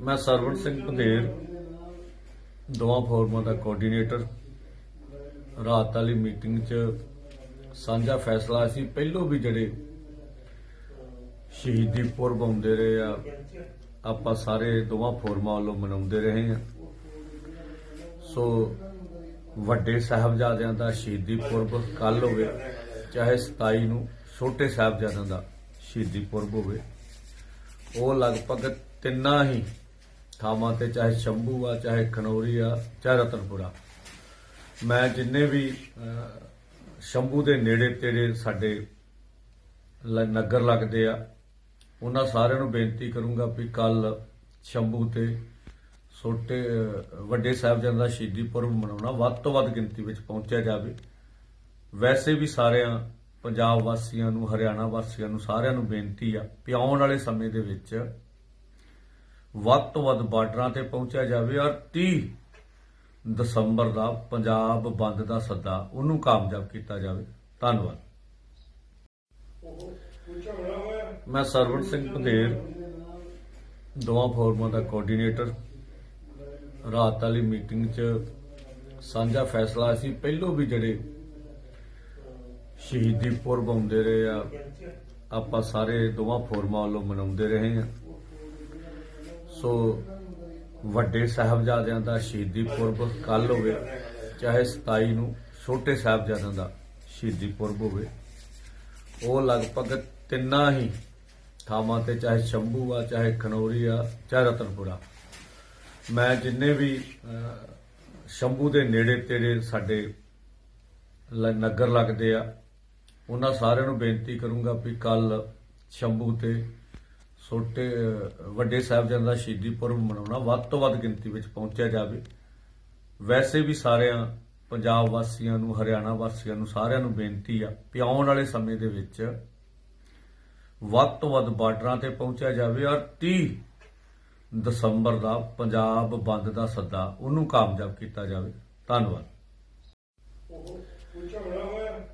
ਮੈਂ ਸਰਵਣ ਸਿੰਘ ਪੰਧੇਰ ਦੋਵਾਂ ਫੋਰਮਾਂ ਦਾ ਕੋਆਰਡੀਨੇਟਰ ਰਾਤ ਵਾਲੀ ਮੀਟਿੰਗ 'ਚ ਸਾਂਝਾ ਫੈਸਲਾ ਸੀ, ਪਹਿਲੋਂ ਵੀ ਜਿਹੜੇ ਸ਼ਹੀਦੀ ਪੁਰਬ ਆਉਂਦੇ ਰਹੇ ਆ, ਆਪਾਂ ਸਾਰੇ ਦੋਵਾਂ ਫੋਰਮਾਂ ਵੱਲੋਂ ਮਨਾਉਂਦੇ ਰਹੇ ਆ। ਸੋ ਵੱਡੇ ਸਾਹਿਬਜ਼ਾਦਿਆਂ ਦਾ ਸ਼ਹੀਦੀ ਪੁਰਬ ਕੱਲ ਹੋਵੇ, ਚਾਹੇ 27 ਨੂੰ ਛੋਟੇ ਸਾਹਿਬਜ਼ਾਦਿਆਂ ਦਾ ਸ਼ਹੀਦੀ ਪੁਰਬ ਹੋਵੇ, ਉਹ ਲਗਭਗ ਤਿੰਨਾਂ ਹੀ ਥਾਵਾਂ ਤੇ ਚਾਹੇ ਸ਼ੰਭੂ ਆ, ਚਾਹੇ ਖਨੌਰੀ ਆ, ਚਾਹੇ ਰਤਨਪੁਰਾ। ਮੈਂ ਜਿੰਨੇ ਵੀ ਸ਼ੰਭੂ ਦੇ ਨੇੜੇ ਤੇੜੇ ਸਾਡੇ ਲ- ਨਗਰ ਲੱਗਦੇ ਆ, ਉਹਨਾਂ ਸਾਰਿਆਂ ਨੂੰ ਬੇਨਤੀ ਕਰੂੰਗਾ ਵੀ ਕੱਲ ਸ਼ੰਭੂ ਤੇ ਛੋਟੇ ਵੱਡੇ ਸਾਹਿਬਜ਼ਾਦਿਆਂ ਦਾ ਸ਼ਹੀਦੀ ਪੁਰਬ ਮਨਾਉਣਾ ਵੱਧ ਤੋਂ ਵੱਧ ਗਿਣਤੀ ਵਿੱਚ ਪਹੁੰਚਿਆ ਜਾਵੇ। ਵੈਸੇ ਵੀ ਸਾਰਿਆਂ, ਪੰਜਾਬ ਵਾਸੀਆਂ ਨੂੰ, ਹਰਿਆਣਾ ਵਾਸੀਆਂ ਨੂੰ ਸਾਰਿਆਂ ਨੂੰ ਬੇਨਤੀ ਆ ਕਿ ਆਉਣ ਵਾਲੇ ਸਮੇਂ ਦੇ ਵਿੱਚ ਵੱਧ ਤੋਂ ਵੱਧ ਬਾਰਡਰਾਂ ਤੇ ਪਹੁੰਚਿਆ ਜਾਵੇ ਔਰ 30 ਦਸੰਬਰ ਦਾ ਪੰਜਾਬ ਬੰਦ ਦਾ ਸੱਦਾ ਉਹਨੂੰ ਕਾਮਯਾਬ ਕੀਤਾ ਜਾਵੇ। ਧੰਨਵਾਦ। ਮੈਂ ਸਰਵਣ ਸਿੰਘ ਪੰਧੇਰ, ਦੋਵਾਂ ਫੋਰਮਾਂ ਦਾ ਕੋਆਰਡੀਨੇਟਰ ਰਾਤ ਵਾਲੀ ਮੀਟਿੰਗ 'ਚ ਸਾਂਝਾ ਫੈਸਲਾ ਸੀ ਪਹਿਲੋਂ ਵੀ ਜਿਹੜੇ ਸ਼ਹੀਦੀ ਪੁਰਬ ਆਉਂਦੇ ਰਹੇ ਆ, ਆਪਾਂ ਸਾਰੇ ਦੋਵਾਂ ਫੋਰਮਾਂ ਵੱਲੋਂ ਮਨਾਉਂਦੇ ਰਹੇ ਆ ਸੋ ਵੱਡੇ ਸਾਹਿਬਜ਼ਾਦਿਆਂ ਦਾ ਸ਼ਹੀਦੀ ਪੁਰਬ ਕੱਲ ਹੋਵੇ, ਚਾਹੇ 27 ਨੂੰ ਛੋਟੇ ਸਾਹਿਬਜ਼ਾਦਿਆਂ ਦਾ ਸ਼ਹੀਦੀ ਪੁਰਬ ਹੋਵੇ, ਉਹ ਲਗਭਗ ਤਿੰਨਾਂ ਹੀ ਥਾਵਾਂ ਤੇ, ਚਾਹੇ ਸ਼ੰਭੂ ਆ, ਚਾਹੇ ਖਨੌਰੀ ਆ, ਚਾਹੇ ਰਤਨਪੁਰਾ। ਮੈਂ ਜਿੰਨੇ ਵੀ ਸ਼ੰਭੂ ਦੇ ਨੇੜੇ ਤੇੜੇ ਸਾਡੇ ਲ- ਨਗਰ ਲੱਗਦੇ ਆ, ਉਹਨਾਂ ਸਾਰਿਆਂ ਨੂੰ ਬੇਨਤੀ ਕਰੂੰਗਾ ਵੀ ਕੱਲ ਸ਼ੰਭੂ ਤੇ ਛੋਟੇ ਵੱਡੇ ਸਾਹਿਬਜ਼ਾਦਿਆਂ ਦਾ ਸ਼ਹੀਦੀ ਪੁਰਬ ਮਨਾਉਣਾ ਵੱਧ ਤੋਂ ਵੱਧ ਗਿਣਤੀ ਵਿੱਚ ਪਹੁੰਚਿਆ ਜਾਵੇ। ਵੈਸੇ ਵੀ ਸਾਰਿਆਂ, ਪੰਜਾਬ ਵਾਸੀਆਂ ਨੂੰ, ਹਰਿਆਣਾ ਵਾਸੀਆਂ ਨੂੰ ਸਾਰਿਆਂ ਨੂੰ ਬੇਨਤੀ ਆ ਕਿ ਆਉਣ ਵਾਲੇ ਸਮੇਂ ਦੇ ਵਿੱਚ ਵੱਧ ਤੋਂ ਵੱਧ ਬਾਰਡਰਾਂ ਤੇ ਪਹੁੰਚਿਆ ਜਾਵੇ ਔਰ 30 ਦਸੰਬਰ ਦਾ ਪੰਜਾਬ ਬੰਦ ਦਾ ਸੱਦਾ ਉਹਨੂੰ ਕਾਮਯਾਬ ਕੀਤਾ ਜਾਵੇ। ਧੰਨਵਾਦ।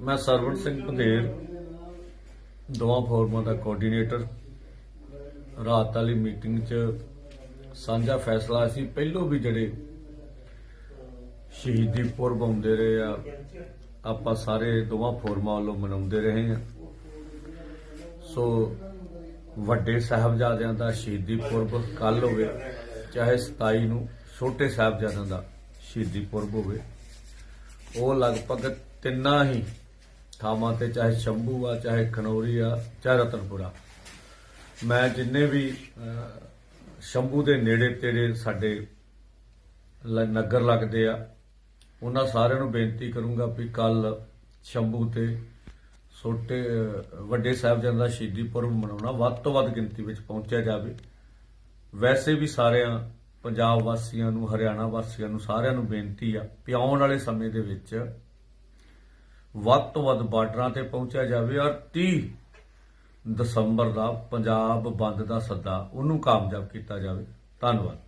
ਮੈਂ ਸਰਵਣ ਸਿੰਘ ਪੰਧੇਰ ਦੋਵਾਂ ਫੋਰਮਾਂ ਦਾ ਕੋਆਰਡੀਨੇਟਰ ਰਾਤ ਵਾਲੀ ਮੀਟਿੰਗ 'ਚ ਸਾਂਝਾ ਫੈਸਲਾ ਸੀ। ਪਹਿਲੋਂ ਵੀ ਜਿਹੜੇ ਸ਼ਹੀਦੀ ਪੁਰਬ ਆਉਂਦੇ ਰਹੇ ਆ, ਆਪਾਂ ਸਾਰੇ ਦੋਵਾਂ ਫੋਰਮਾਂ ਵੱਲੋਂ ਮਨਾਉਂਦੇ ਰਹੇ ਆ। ਸੋ ਵੱਡੇ ਸਾਹਿਬਜ਼ਾਦਿਆਂ ਦਾ ਸ਼ਹੀਦੀ ਪੁਰਬ ਕੱਲ ਹੋਵੇ, ਚਾਹੇ 27 ਨੂੰ ਛੋਟੇ ਸਾਹਿਬਜ਼ਾਦਿਆਂ ਦਾ ਸ਼ਹੀਦੀ ਪੁਰਬ ਹੋਵੇ, ਉਹ ਲਗਭਗ ਤਿੰਨਾਂ ਹੀ ਥਾਵਾਂ ਤੇ, ਚਾਹੇ ਸ਼ੰਭੂ ਆ, ਚਾਹੇ ਖਨੌਰੀ ਆ, ਚਾਹੇ ਰਤਨਪੁਰਾ। ਮੈਂ ਜਿੰਨੇ ਵੀ ਸ਼ੰਭੂ ਦੇ ਨੇੜੇ ਤੇੜੇ ਸਾਡੇ ਲ- ਨਗਰ ਲੱਗਦੇ ਆ, ਉਹਨਾਂ ਸਾਰਿਆਂ ਨੂੰ ਬੇਨਤੀ ਕਰੂੰਗਾ ਵੀ ਕੱਲ ਸ਼ੰਭੂ ਤੇ ਛੋਟੇ ਵੱਡੇ ਸਾਹਿਬਜ਼ਾਦਿਆਂ ਦਾ ਸ਼ਹੀਦੀ ਪੁਰਬ ਮਨਾਉਣਾ ਵੱਧ ਤੋਂ ਵੱਧ ਗਿਣਤੀ ਵਿੱਚ ਪਹੁੰਚਿਆ ਜਾਵੇ। ਵੈਸੇ ਵੀ ਸਾਰਿਆਂ, ਪੰਜਾਬ ਵਾਸੀਆਂ ਨੂੰ, ਹਰਿਆਣਾ ਵਾਸੀਆਂ ਨੂੰ ਸਾਰਿਆਂ ਨੂੰ ਬੇਨਤੀ ਆ ਕਿ ਆਉਣ ਵਾਲੇ ਸਮੇਂ ਦੇ ਵਿੱਚ ਵੱਧ ਤੋਂ ਵੱਧ ਬਾਰਡਰਾਂ ਤੇ ਪਹੁੰਚਿਆ ਜਾਵੇ ਔਰ 30 ਦਸੰਬਰ ਦਾ ਪੰਜਾਬ ਬੰਦ ਦਾ ਸੱਦਾ ਉਹਨੂੰ ਕਾਮਯਾਬ ਕੀਤਾ ਜਾਵੇ। ਧੰਨਵਾਦ।